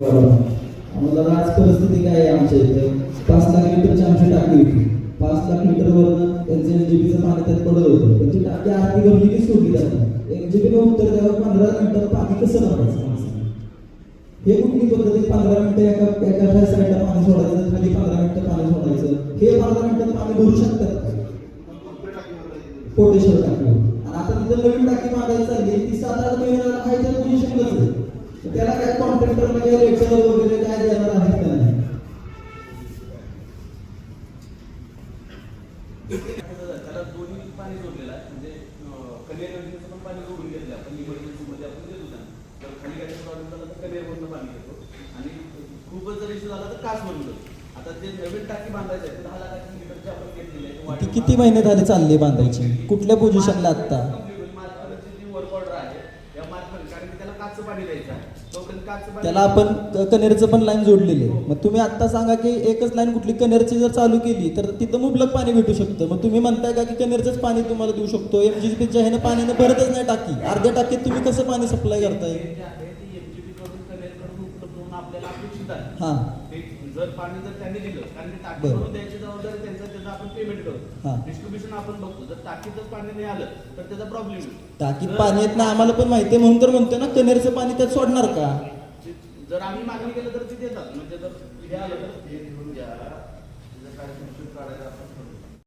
आम्हाला आज परिस्थिती काय आहे आमच्या इथे? पाच लाख लिटरची आमची टाकी होती. पाच लाख लिटरवरनं त्यांचं एनजीबीचं पाणी त्यात पडत होतं. त्यांची टाकी आरती भरली की सोडली जाते एनजीबीनं उत्तर द्यावं पंधरा मिनिटात पाणी कसं भरायचं हे कुठली पद्धत पंधरा मिनिटं एका एका साईडला पाणी सोडायचं खाली पंधरा मिनिटं पाणी सोडायचं. हे पंधरा मिनिटात पाणी भरू शकतात कोटेश्वर टाकी आणि आता तिथं नवीन टाकी बांधायची चालली ती सात आठ महिन्याला त्याला काय कॉन्ट्रॅक्टर म्हणजे रेटर वगैरे काय देणार आहेत का नाही? त्याला दोन्ही पाणी जोडलेलं आहे. म्हणजे कनेर योजनेचं पण पाणी जोडून घेतलं आपण इमर्जन्सीमध्ये आपण देत होता. तर खाली काय प्रॉब्लेम झाला तर कनेरवरनं पाणी घेतो. आणि खूपच जर इश्यू झाला तर आता जे नवीन टाकी बांधायचं आहे ते दहा लाखाची लिटरची आपण घेतलेली आहे. ती किती महिने झाले चालली बांधायची? कुठल्या पोझिशनला आत्ता? कारण की त्याला काचचं पाणी द्यायचं आहे. तोपर्यंत काचचं पाणी त्याला आपण क- कनेरचं पण लाईन जोडलेली आहे. मग तुम्ही आत्ता सांगा की एकच लाईन कुठली? कनेरची जर चालू केली तर तिथं मुबलक पाणी भेटू शकतं. मग तुम्ही म्हणताय का की कनेरचंच पाणी तुम्हाला देऊ शकतो? एमजीपीच्या ह्यानं पाण्याने भरतच नाही टाकी. अर्ध्या टाकीत तुम्ही कसं पाणी सप्लाय करताय? जे आहे आपल्याला अपेक्षित आहे. जर पाणी जर त्यांनी दिलं कारण टाकी भरून द्यायची जबाबदारी त्यांचं त्याचं आपण पेमेंट करतो. डिस्ट्रीब्युशन आपण बघतो. जर टाकीतच पाणी नाही आलं तर त्याचा प्रॉब्लेम येतो टाकीत पाणी येत ना आम्हाला पण माहिती आहे म्हणून तर म्हणतोय ना कनेरचं पाणी त्यात सोडणार का? जर आम्ही मागणी केलं तर ते देतात. म्हणजे जर हे आलं तर हे घेऊन घ्या. काय काढायला आपण